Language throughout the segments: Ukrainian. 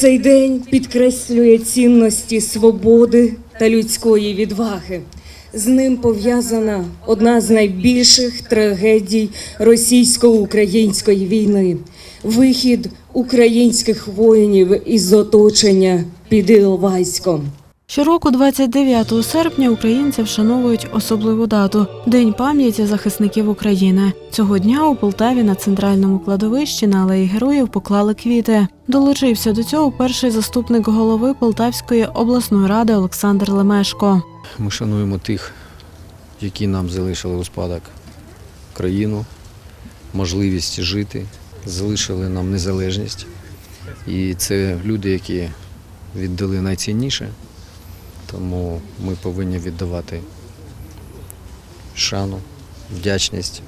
Цей день підкреслює цінності свободи та людської відваги. З ним пов'язана одна з найбільших трагедій російсько-української війни вихід українських воїнів із оточення під Іловайськом. Щороку, 29 серпня, українці вшановують особливу дату День пам'яті захисників України. Цього дня у Полтаві на центральному кладовищі на алеї героїв поклали квіти. Долучився до цього перший заступник голови Полтавської обласної ради Олександр Лемешко. Ми шануємо тих, які нам залишили у спадок країну, можливість жити, залишили нам незалежність. І це люди, які віддали найцінніше, тому ми повинні віддавати шану, вдячність,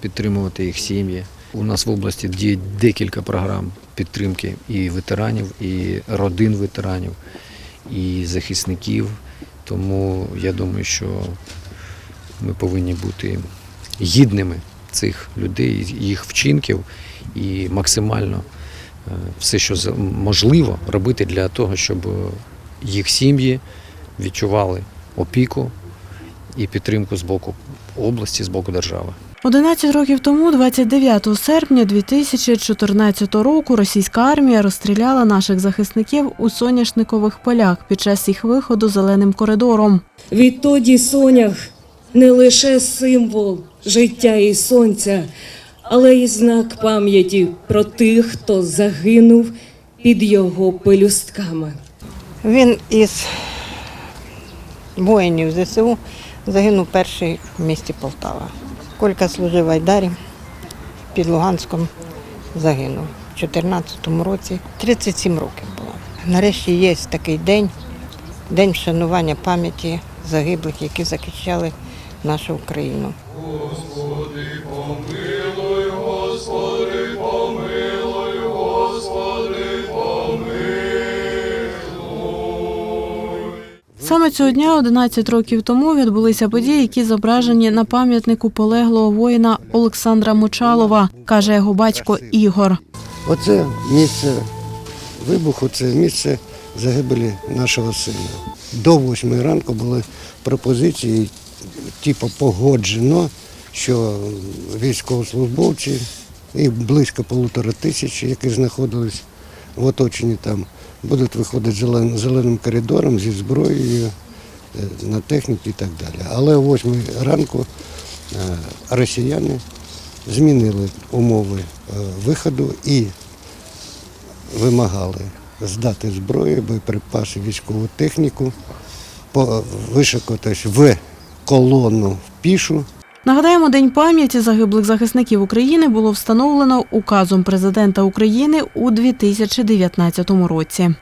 підтримувати їх сім'ї. У нас в області діє декілька програм підтримки і ветеранів, і родин ветеранів, і захисників. Тому я думаю, що ми повинні бути гідними цих людей, їх вчинків і максимально е, все, що можливо, робити для того, щоб їх сім'ї відчували опіку і підтримку з боку області, з боку держави. 11 років тому, 29 серпня 2014 року, російська армія розстріляла наших захисників у соняшникових полях під час їх виходу зеленим коридором. Відтоді сонях не лише символ життя і сонця, але й знак пам'яті про тих, хто загинув під його пелюстками. Він із воїнів ЗСУ загинув перший в місті Полтава. Колька служив в Айдарі під Луганськом загинув у 2014 році. 37 років було. Нарешті є такий день, день вшанування пам'яті загиблих, які захищали нашу Україну. Саме цього дня, 11 років тому, відбулися події, які зображені на пам'ятнику полеглого воїна Олександра Мочалова, каже його батько Ігор. Оце місце вибуху, це місце загибелі нашого сина. До восьмої ранку були пропозиції, типу погоджено, що військовослужбовці і близько полутора тисяч, які знаходились в оточенні там, будуть виходити зелен- зеленим коридором зі зброєю е, на техніці і так далі. Але о восьмій ранку е, росіяни змінили умови е, виходу і вимагали здати зброю, боєприпаси, військову техніку, вишикуватись в колону пішу. Нагадаємо, День пам'яті загиблих захисників України було встановлено указом президента України у 2019 році.